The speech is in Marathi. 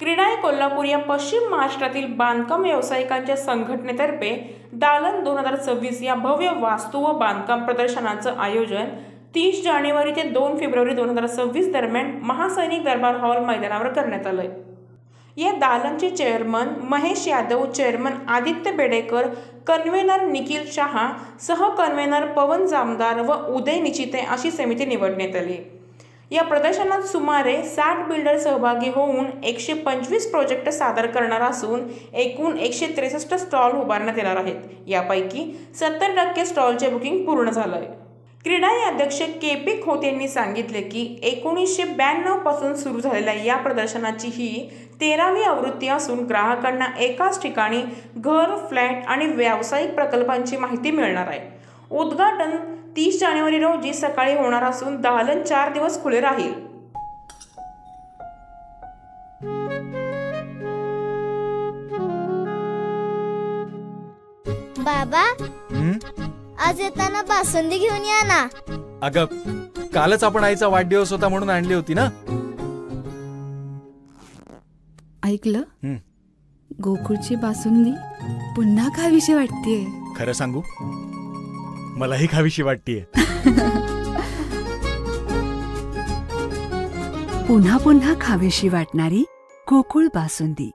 क्रीडाय कोल्हापूर या पश्चिम महाराष्ट्रातील बांधकाम व्यावसायिकांच्या संघटनेतर्फे दालन दोन हजार सव्वीस या भव्य वास्तू व बांधकाम प्रदर्शनाचं आयोजन तीस जानेवारी ते दोन फेब्रुवारी दोन हजार सव्वीस दरम्यान महासैनिक दरबार हॉल मैदानावर करण्यात आलंय. या दालनचे chairman Mahesh Yadav chairman Aditya Bedekar convener Nikhil Shah सह कन्व्हेनर पवन जामदार व उदय निचिते अशी समिती निवडण्यात आली. या प्रदर्शनात सुमारे साठ बिल्डर सहभागी होऊन एकशे पंचवीस प्रोजेक्ट सादर करणार असून एकूण एकशे त्रेसष्ट स्टॉल उभारण्यात येणार आहेत. यापैकी सत्तर टक्के स्टॉलचे बुकिंग पूर्ण झालं आहे क्रीडा अध्यक्ष के पी खोत यांनी सांगितले की एकोणीसशे ब्याण्णवपासून सुरू झालेल्या या प्रदर्शनाची ही तेरावी आवृत्ती असून ग्राहकांना एकाच ठिकाणी घर फ्लॅट आणि व्यावसायिक प्रकल्पांची माहिती मिळणार आहे. उद्घाटन तीस जानेवारी रोजी सकाळी होणार असून दालन चार दिवस खुले राहील. बाबा हं? आज येताना बासुंदी घेऊन या ना. अगं कालच आपण आईचा वाढदिवस होता म्हणून आणली होती ना. ऐकलं? हं. गोकुळची बासुंदी पुन्हा खावीशी वाटतेय. खरं सांगू? मलाही खावीशी वाटतीये. पुन्हा पुन्हा खावीशी वाटणारी गोकुळ बासुंदी.